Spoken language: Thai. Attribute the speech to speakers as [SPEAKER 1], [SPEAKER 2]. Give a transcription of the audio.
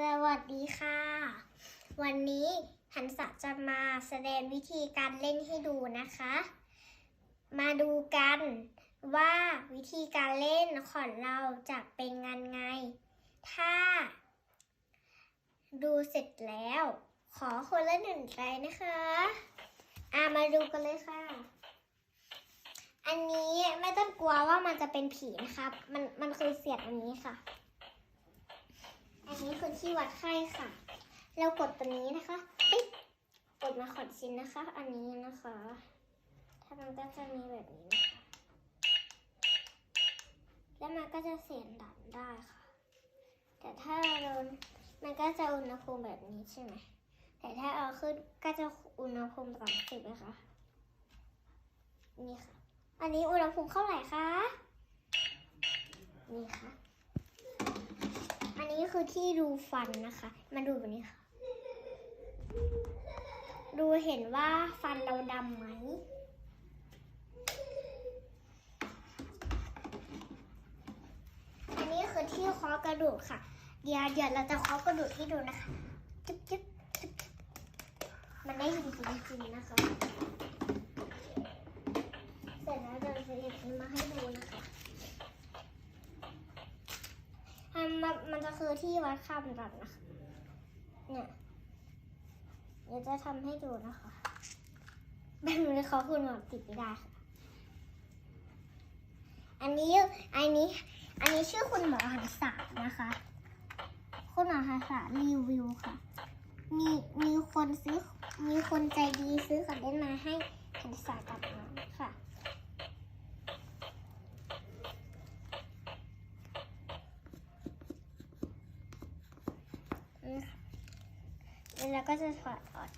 [SPEAKER 1] สวัสดีค่ะ วันนี้หันษะจะมาแสดงวิธีการเล่นให้ดูนะคะ มาดูกันว่าวิธีการเล่นของเราจะเป็นงานไง ถ้า ดูเสร็จแล้ว ขอคนละหนึ่งใจนะคะอะมาดูกันเลยค่ะ อันนี้ไม่ต้องกลัวว่ามันจะเป็นผีนะครับ มันมันคือเสียงอันนี้ค่ะ อันนี้คือที่วัดไข้ค่ะ เรากดตัวนี้นะคะปิ๊บกดมาขอดชิ้นนะคะ อันนี้นะคะ ถ้ามันก็จะมีแบบนี้นะคะ แล้วมันก็จะเสียงดับได้ค่ะ แต่ถ้าเรามันก็จะอุณหภูมิแบบนี้ใช่ไหม แต่ถ้าเอาขึ้นก็จะอุณหภูมิสามสิบนะคะ นี่ค่ะ อันนี้อุณหภูมิเท่าไหร่คะ นี่ค่ะ นี้คือที่ดูฟันนะคะ มาดูแบบนี้ค่ะ ดูเห็นว่าฟันเราดำไหม อันนี้คือที่เคาะกระดูกค่ะ เดี๋ยวเดี๋ยวเราจะเคาะกระดูกให้ดูนะคะจึ๊บจึ๊บจึ๊บจึ๊บมันได้ยินจริงๆนะคะ เสร็จแล้วเราจะหยิบนี้มาให้ดูนะคะมันมันมันจะคือ ที่วัดความดันนะคะ เนี่ย เดี๋ยวจะทำให้ดูนะคะแบบนี้เขาคุณหมอติดไม่ได้ค่ะ อันนี้ อันนี้ อันนี้ชื่อคุณหมอหันษานะคะ คุณหมอหันษารีวิวค่ะ มีมีคนซื้อ มีคนใจดีซื้อของเล่นมาให้หันษากับน้องค่ะ นี่ค่ะแล้วเราก็จะถอดออก